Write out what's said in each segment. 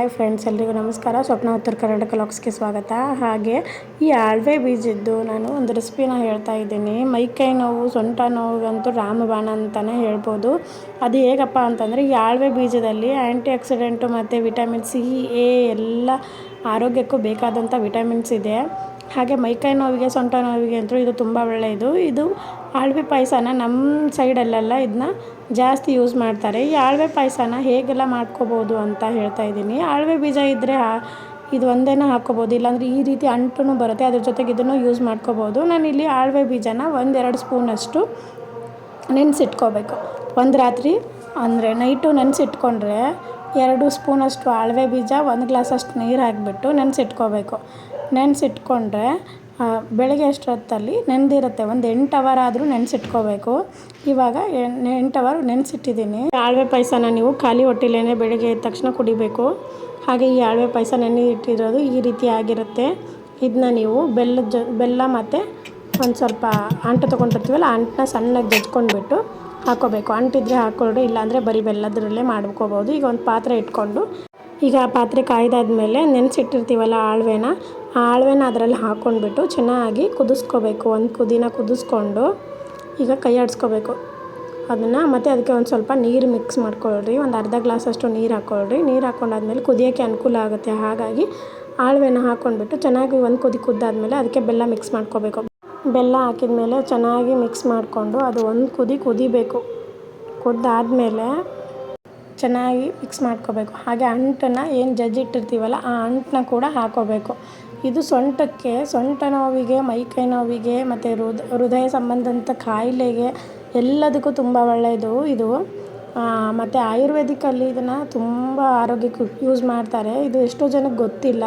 Hi friends, ಎಲ್ರಿಗೂ ನಮಸ್ಕಾರ. ಸ್ವಪ್ನ ಉತ್ತರ ಕರ್ನಾಟಕ ಲಾಕ್ಸ್ಗೆ ಸ್ವಾಗತ. ಹಾಗೆ ಈ ಆಳ್ವೆ ಬೀಜದ್ದು ನಾನು ಒಂದು ರೆಸಿಪಿನ ಹೇಳ್ತಾ ಇದ್ದೀನಿ. ಮೈಕೈ ನೋವು, ಸೊಂಟ ನೋವಿಗಂತೂ ರಾಮಬಾಣ ಅಂತಲೇ ಹೇಳ್ಬೋದು. ಅದು ಹೇಗಪ್ಪ ಅಂತಂದರೆ, ಈ ಆಳ್ವೆ ಬೀಜದಲ್ಲಿ ಆ್ಯಂಟಿ ಆಕ್ಸಿಡೆಂಟು ಮತ್ತು ವಿಟಮಿನ್ ಸಿ, ಎ ಎಲ್ಲ ಆರೋಗ್ಯಕ್ಕೂ ಬೇಕಾದಂಥ ವಿಟಮಿನ್ಸ್ ಇದೆ. ಹಾಗೆ ಮೈಕೈ ನೋವಿಗೆ, ಸೊಂಟ ನೋವಿಗೆ ಅಂತೂ ಇದು ತುಂಬ ಒಳ್ಳೆಯದು. ಇದು ಆಳ್ವೆ ಪಾಯಸನ ನಮ್ಮ ಸೈಡಲ್ಲೆಲ್ಲ ಇದನ್ನ ಜಾಸ್ತಿ ಯೂಸ್ ಮಾಡ್ತಾರೆ. ಈ ಆಳ್ವೆ ಪಾಯಸನ ಹೇಗೆಲ್ಲ ಮಾಡ್ಕೋಬೋದು ಅಂತ ಹೇಳ್ತಾ ಇದ್ದೀನಿ. ಆಳ್ವೆ ಬೀಜ ಇದ್ದರೆ ಇದು ಒಂದೇನ ಹಾಕ್ಕೋಬೋದು. ಇಲ್ಲಾಂದರೆ ಈ ರೀತಿ ಅಂಟು ಬರುತ್ತೆ. ಅದ್ರ ಜೊತೆಗೆ ಇದನ್ನು ಯೂಸ್ ಮಾಡ್ಕೋಬೋದು. ನಾನಿಲ್ಲಿ ಆಳ್ವೆ ಬೀಜನ ಒಂದೆರಡು ಸ್ಪೂನಷ್ಟು ನೆನೆಸಿಟ್ಕೋಬೇಕು. ಒಂದು ರಾತ್ರಿ, ಅಂದರೆ ನೈಟು ನೆನೆಸಿಟ್ಕೊಂಡ್ರೆ ಎರಡು ಸ್ಪೂನಷ್ಟು ಆಳ್ವೆ ಬೀಜ, ಒಂದು ಗ್ಲಾಸಷ್ಟು ನೀರು ಹಾಕಿಬಿಟ್ಟು ನೆನೆಸಿಟ್ಕೋಬೇಕು. ನೆನೆಸಿಟ್ಕೊಂಡ್ರೆ ಬೆಳಗ್ಗೆ ಅಷ್ಟೊತ್ತಲ್ಲಿ ನೆನೆದಿರುತ್ತೆ? ಒಂದು ಎಂಟು ಅವರ್ ಆದರೂ ನೆನೆಸಿಟ್ಕೋಬೇಕು. ಇವಾಗ ಎಂಟು ಅವರ್ ನೆನೆಸಿಟ್ಟಿದ್ದೀನಿ. ಆಳ್ವೆ ಪಾಯಸನ ನೀವು ಖಾಲಿ ಹೊಟ್ಟೆಲೇ ಬೆಳಗ್ಗೆ ಎದ್ದ ತಕ್ಷಣ ಕುಡಿಬೇಕು. ಹಾಗೆ ಈ ಆಳ್ವೆ ಪಾಯಸ ನೆನೆ ಇಟ್ಟಿರೋದು ಈ ರೀತಿ ಆಗಿರುತ್ತೆ. ಇದನ್ನ ನೀವು ಬೆಲ್ಲದ ಜೊ, ಬೆಲ್ಲ ಮತ್ತು ಒಂದು ಸ್ವಲ್ಪ ಅಂಟು ತೊಗೊಂಡಿರ್ತೀವಲ್ಲ ಅಂಟನ್ನ ಸಣ್ಣಗೆ ಜಜ್ಕೊಂಡ್ಬಿಟ್ಟು ಹಾಕೋಬೇಕು ಅಂಟಿದ್ರೆ ಹಾಕೊಳ್ಳಿ ಇಲ್ಲಾಂದರೆ ಬರೀ ಬೆಲ್ಲದ್ರಲ್ಲೇ ಮಾಡ್ಕೋಬೋದು. ಈಗ ಒಂದು ಪಾತ್ರೆ ಇಟ್ಕೊಂಡು ಈಗ ಆ ಪಾತ್ರೆ ಕಾಯ್ದಾದ್ಮೇಲೆ ನೆನೆಸಿಟ್ಟಿರ್ತೀವಲ್ಲ ಆಳ್ವೆನ, ಆ ಆಳ್ವೆನ ಅದರಲ್ಲಿ ಹಾಕ್ಕೊಂಡ್ಬಿಟ್ಟು ಚೆನ್ನಾಗಿ ಕುದಿಸ್ಕೋಬೇಕು. ಒಂದು ಕುದಿನ ಕುದಿಸ್ಕೊಂಡು ಈಗ ಕೈ ಆಡಿಸ್ಕೋಬೇಕು. ಅದನ್ನು ಮತ್ತು ಅದಕ್ಕೆ ಒಂದು ಸ್ವಲ್ಪ ನೀರು ಮಿಕ್ಸ್ ಮಾಡ್ಕೊಳ್ರಿ. ಒಂದು ಅರ್ಧ ಗ್ಲಾಸಷ್ಟು ನೀರು ಹಾಕ್ಕೊಳ್ರಿ ನೀರು ಹಾಕ್ಕೊಂಡಾದ್ಮೇಲೆ ಕುದಿಯೋಕ್ಕೆ ಅನುಕೂಲ ಆಗುತ್ತೆ. ಹಾಗಾಗಿ ಆಳ್ವೆನ ಹಾಕ್ಕೊಂಡ್ಬಿಟ್ಟು ಚೆನ್ನಾಗಿ ಒಂದು ಕುದಿ ಕುದ್ದಾದ್ಮೇಲೆ ಅದಕ್ಕೆ ಬೆಲ್ಲ ಮಿಕ್ಸ್ ಮಾಡ್ಕೋಬೇಕು. ಬೆಲ್ಲ ಹಾಕಿದ ಮೇಲೆ ಚೆನ್ನಾಗಿ ಮಿಕ್ಸ್ ಮಾಡಿಕೊಂಡು ಅದು ಒಂದು ಕುದಿ ಕುದಿಬೇಕು. ಕುದ್ದಾದಮೇಲೆ ಚೆನ್ನಾಗಿ ಮಿಕ್ಸ್ ಮಾಡ್ಕೋಬೇಕು. ಹಾಗೆ ಅಂಟನ್ನು ಏನು ಜಜ್ಜಿಟ್ಟಿರ್ತೀವಲ್ಲ ಆ ಅಂಟನ್ನ ಕೂಡ ಹಾಕ್ಕೋಬೇಕು ಇದು ಸೊಂಟಕ್ಕೆ, ಸೊಂಟ ನೋವಿಗೆ, ಮೈಕೈ ನೋವಿಗೆ, ಮತ್ತು ಹೃದಯ ಸಂಬಂಧಂಥ ಕಾಯಿಲೆಗೆ ಎಲ್ಲದಕ್ಕೂ ತುಂಬ ಒಳ್ಳೆಯದು ಇದು. ಮತ್ತು ಆಯುರ್ವೇದಿಕಲ್ಲಿ ಇದನ್ನು ತುಂಬ ಆರೋಗ್ಯಕ್ಕೆ ಯೂಸ್ ಮಾಡ್ತಾರೆ. ಇದು ಎಷ್ಟೋ ಜನಕ್ಕೆ ಗೊತ್ತಿಲ್ಲ.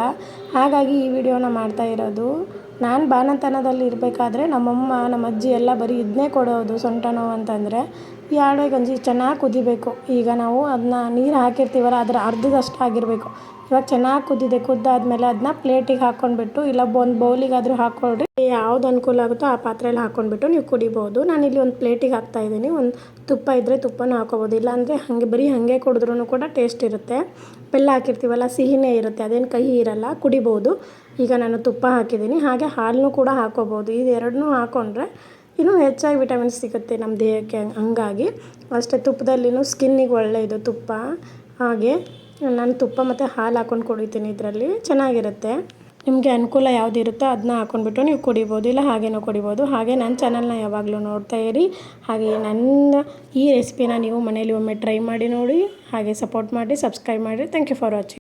ಹಾಗಾಗಿ ಈ ವಿಡಿಯೋನ ಮಾಡ್ತಾ ಇರೋದು. ನಾನು ಬಾಣಂತನದಲ್ಲಿ ಇರಬೇಕಾದ್ರೆ ನಮ್ಮಮ್ಮ ನಮ್ಮ ಅಜ್ಜಿ ಎಲ್ಲ ಬರೀ ಇದನ್ನೇ ಕೊಡೋದು ಸೊಂಟ ನೋವು ಅಂತಂದರೆ, ಈ ಆಳ್ವೆ ಗಂಜಿ ಚೆನ್ನಾಗಿ ಕುದಿಬೇಕು. ಈಗ ನಾವು ಅದನ್ನ ನೀರು ಹಾಕಿರ್ತೀವಲ್ಲ, ಅದರ ಅರ್ಧದಷ್ಟು ಆಗಿರಬೇಕು. ಇವಾಗ ಚೆನ್ನಾಗಿ ಕುದ್ದಿದೆ ಕುದ್ದಾದ್ಮೇಲೆ ಅದನ್ನ ಪ್ಲೇಟಿಗೆ ಹಾಕ್ಕೊಂಡ್ಬಿಟ್ಟು ಇಲ್ಲ ಒಂದು ಬೌಲಿಗಾದರೂ ಹಾಕ್ಕೊಳ್ರಿ ಯಾವ್ದು ಅನುಕೂಲ ಆಗುತ್ತೋ ಆ ಪಾತ್ರೆಯಲ್ಲಿ ಹಾಕ್ಕೊಂಡ್ಬಿಟ್ಟು ನೀವು ಕುಡಿಬೋದು. ಇಲ್ಲಿ ಒಂದು ಪ್ಲೇಟಿಗೆ ಹಾಕ್ತಾ ಇದ್ದೀನಿ. ಒಂದು ತುಪ್ಪ ಇದ್ದರೆ ತುಪ್ಪನೂ ಹಾಕೋಬೋದು. ಇಲ್ಲಾಂದರೆ ಹಾಗೆ, ಬರೀ ಹಾಗೆ ಕುಡಿದ್ರೂ ಕೂಡ ಟೇಸ್ಟ್ ಇರುತ್ತೆ. ಬೆಲ್ಲ ಹಾಕಿರ್ತೀವಲ್ಲ, ಸಿಹಿನೇ ಇರುತ್ತೆ. ಅದೇನು ಕಹಿ ಇರಲ್ಲ, ಕುಡಿಬೋದು. ಈಗ ನಾನು ತುಪ್ಪ ಹಾಕಿದ್ದೀನಿ. ಹಾಗೆ ಹಾಲನ್ನು ಕೂಡ ಹಾಕೋಬೋದು ಇದು ಎರಡನ್ನೂ ಹಾಕ್ಕೊಂಡ್ರೆ ಇನ್ನೂ ಹೆಚ್ಚಾಗಿ ವಿಟಮಿನ್ಸ್ ಸಿಗುತ್ತೆ ನಮ್ಮ ದೇಹಕ್ಕೆ ಹಂಗಾಗಿ. ಅಷ್ಟೇ ತುಪ್ಪದಲ್ಲಿನೂ ಸ್ಕಿನ್ನಿಗೆ ಒಳ್ಳೆಯದು ತುಪ್ಪ. ಹಾಗೆ ನಾನು ತುಪ್ಪ ಮತ್ತು ಹಾಲು ಹಾಕ್ಕೊಂಡು ಕುಡಿತೀನಿ ಇದರಲ್ಲಿ. ಚೆನ್ನಾಗಿರುತ್ತೆ. ನಿಮಗೆ ಅನುಕೂಲ ಯಾವ್ದು ಇರುತ್ತೋ ಅದನ್ನ ಹಾಕ್ಕೊಂಡ್ಬಿಟ್ಟು ನೀವು ಕುಡಿಬೋದು. ಇಲ್ಲ ಹಾಗೇನೂ ಕುಡಿಬೋದು. ಹಾಗೆ ನನ್ನ ಚಾನಲ್ನ ಯಾವಾಗಲೂ ನೋಡ್ತಾ ಇರಿ. ಹಾಗೆ ನನ್ನ ಈ ರೆಸಿಪಿನ ನೀವು ಮನೇಲಿ ಒಮ್ಮೆ ಟ್ರೈ ಮಾಡಿ ನೋಡಿ. ಹಾಗೆ ಸಪೋರ್ಟ್ ಮಾಡಿ ಸಬ್ಸ್ಕ್ರೈಬ್ ಮಾಡಿ. Thank you for watching